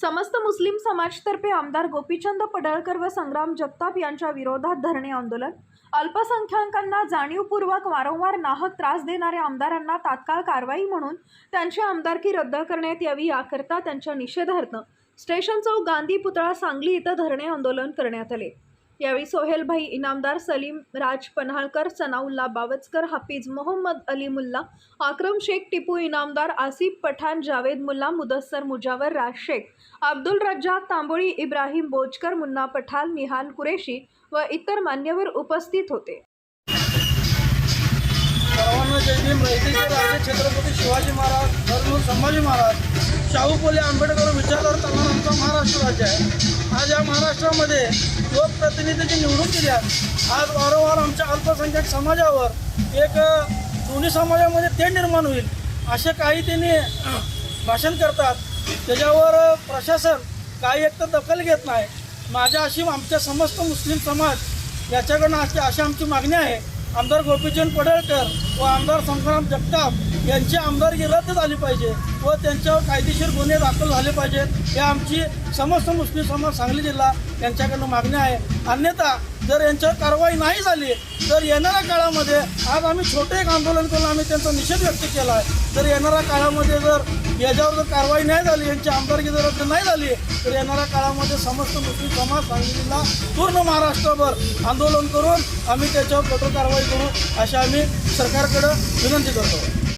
समस्त मुस्लिम समाजतर्फे आमदार गोपीचंद पडळकर व संग्राम जगताप यांच्या विरोधात धरणे आंदोलन. अल्पसंख्याकांना जाणीवपूर्वक वारंवार नाहक त्रास देणाऱ्या आमदारांना तात्काळ कारवाई म्हणून त्यांची आमदारकी रद्द करण्यात यावी याकरता त्यांच्या निषेधार्थ. स्टेशन चौक गांधी पुतळा सांगली इथं धरणे आंदोलन करण्यात आले. यावेळी सोहेलभाई इनामदार सलीम राज पन्हाळकर सनाउल्ला बावचकर हाफिज मोहम्मद अली मुल्ला आक्रम शेख टिपू इनामदार आसिफ पठाण जावेद मुल्ला मुदस्सर मुजावर राज शेख अब्दुल रज्जाक तांबोळी इब्राहिम बोजकर मुन्ना पठाल निहाल कुरेशी व इतर मान्यवर उपस्थित होते. छत्रपती शिवाजी महाराज संभाजी महाराज शाहू फुले आंबेडकर विचार करताना आमचा महाराष्ट्र राज्य आहे. आज या महाराष्ट्रामध्ये लोकप्रतिनिधी जे निवडून दिल्यात आज वारंवार आमच्या अल्पसंख्याक समाजावर एक दोन्ही समाजामध्ये ते निर्माण होईल असे काही त्यांनी भाषण करतात. त्याच्यावर प्रशासन काही एक तर दखल घेत नाही. माझ्या अशी आमच्या समस्त मुस्लिम समाज याच्याकडनं अशी अशी आमची मागणी आहे. आमदार गोपीचंद पडळकर व आमदार संग्राम जगताप यांची आमदारकी रद्द झाली पाहिजे व त्यांच्यावर कायदेशीर गुन्हे दाखल झाले पाहिजेत. हे आमची समस्त मुस्लिम समाज सांगली जिल्हा यांच्याकडनं मागणी आहे. अन्यथा जर यांच्यावर कारवाई नाही झाली तर येणाऱ्या काळामध्ये आज आम्ही छोटे एक आंदोलन करून आम्ही त्यांचा निषेध व्यक्त केला आहे. तर येणाऱ्या काळामध्ये जर याच्यावर जर कारवाई नाही झाली यांची आमदारकी जर रद्द नाही झाली तर येणाऱ्या काळामध्ये समस्त मुस्लिम समाज सांगली जिल्हा पूर्ण महाराष्ट्रभर आंदोलन करून आम्ही त्याच्यावर कठोर कारवाई करू अशी आम्ही सरकारकडं विनंती करतो.